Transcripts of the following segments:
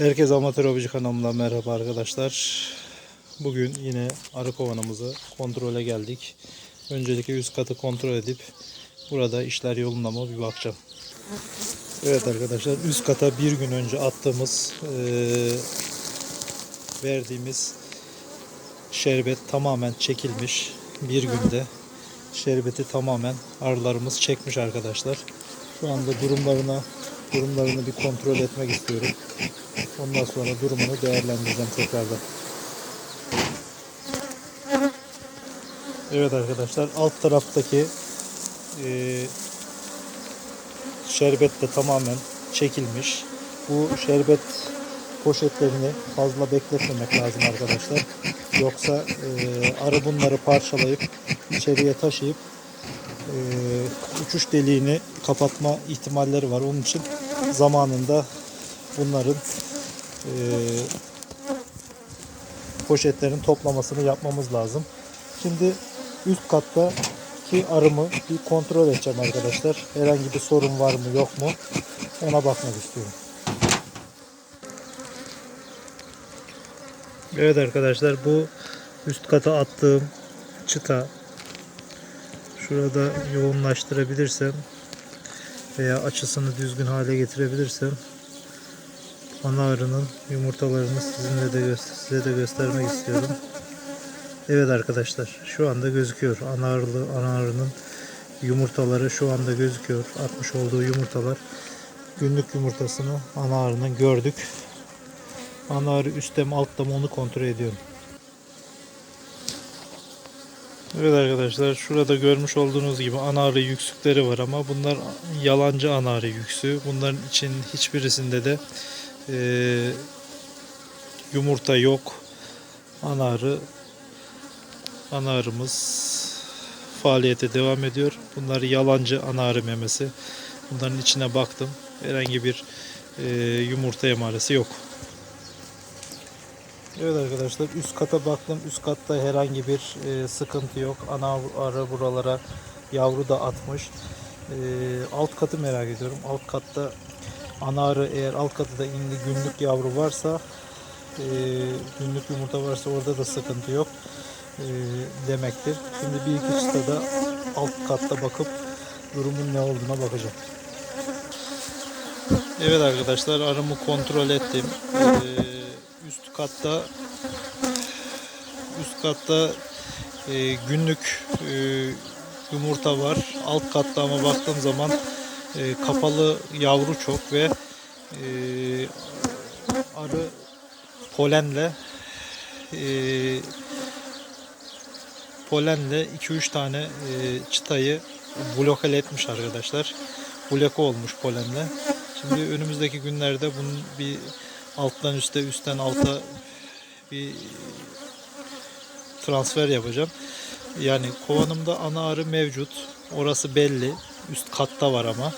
Herkese Amatör Hobici kanalımdan merhaba arkadaşlar. Bugün yine arı kovanımızı kontrole geldik. Öncelikle üst katı kontrol edip burada işler yolunda mı bir bakacağım. Evet arkadaşlar üst kata bir gün önce attığımız eee, verdiğimiz şerbet tamamen çekilmiş. Bir günde şerbeti tamamen arılarımız çekmiş arkadaşlar. Şu anda durumlarına durumlarını bir kontrol etmek istiyorum. Ondan sonra durumunu değerlendireceğim tekrardan. Evet arkadaşlar alt taraftaki eee şerbet de tamamen çekilmiş. Bu şerbet poşetlerini fazla bekletmemek lazım arkadaşlar. Yoksa eee, arı bunları parçalayıp içeriye taşıyıp eee, uçuş deliğini kapatma ihtimalleri var. Onun için zamanında bunların eee, poşetlerin toplamasını yapmamız lazım. Şimdi üst katta ki arımı bir kontrol edeceğim arkadaşlar. Herhangi bir sorun var mı yok mu ona bakmak istiyorum. Evet arkadaşlar bu üst kata attığım çıta şurada yoğunlaştırabilirsem veya açısını düzgün hale getirebilirsem ana arının yumurtalarını sizinle de size de göstermek istiyorum. Evet arkadaşlar şu anda gözüküyor. Ana, arılı, ana arının yumurtaları şu anda gözüküyor. Atmış olduğu yumurtalar. Günlük yumurtasını ana arının gördük. Ana arı üstte mi altta mı onu kontrol ediyorum. Evet arkadaşlar şurada görmüş olduğunuz gibi ana arı yüksükleri var ama bunlar yalancı ana arı yüksü. Bunların için hiçbirisinde de eee, yumurta yok. Ana arı ana arımız faaliyete devam ediyor. Bunlar yalancı ana arı memesi. Bunların içine baktım. Herhangi bir e, yumurta emaresi yok. Evet arkadaşlar üst kata baktım. Üst katta herhangi bir e, sıkıntı yok. Ana arı buralara yavru da atmış. E, alt katı merak ediyorum. Alt katta ana arı eğer alt katıda indi günlük yavru varsa e, günlük yumurta varsa orada da sıkıntı yok e, demektir. Şimdi bir iki çıtada alt katta bakıp durumun ne olduğuna bakacağım. Evet arkadaşlar arımı kontrol ettim. Ee, üst katta üst katta e, günlük e, yumurta var. Alt katta ama baktığım zaman e, kapalı yavru çok ve e, arı polenle e, polenle 2-3 tane e, çıtayı blokal etmiş arkadaşlar. Bloke olmuş polenle. Şimdi önümüzdeki günlerde bunun bir alttan üste üstten alta bir transfer yapacağım. Yani kovanımda ana arı mevcut. Orası belli. Üst katta var ama.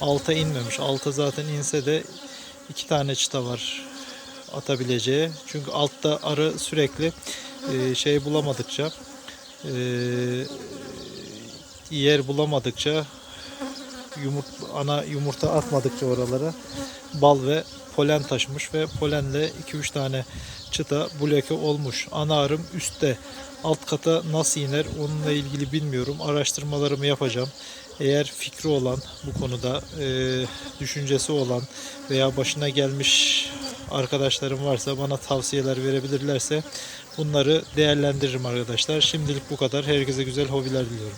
Alta inmemiş. Alta zaten inse de iki tane çıta var atabileceği. Çünkü altta arı sürekli e, şey bulamadıkça e, yer bulamadıkça yumurt, ana yumurta atmadıkça oralara bal ve polen taşımış ve polenle 2-3 tane çıta bloke olmuş. Ana arım üstte. Alt kata nasıl iner onunla ilgili bilmiyorum. Araştırmalarımı yapacağım. Eğer fikri olan bu konuda e, düşüncesi olan veya başına gelmiş arkadaşlarım varsa bana tavsiyeler verebilirlerse bunları değerlendiririm arkadaşlar. Şimdilik bu kadar. Herkese güzel hobiler diliyorum.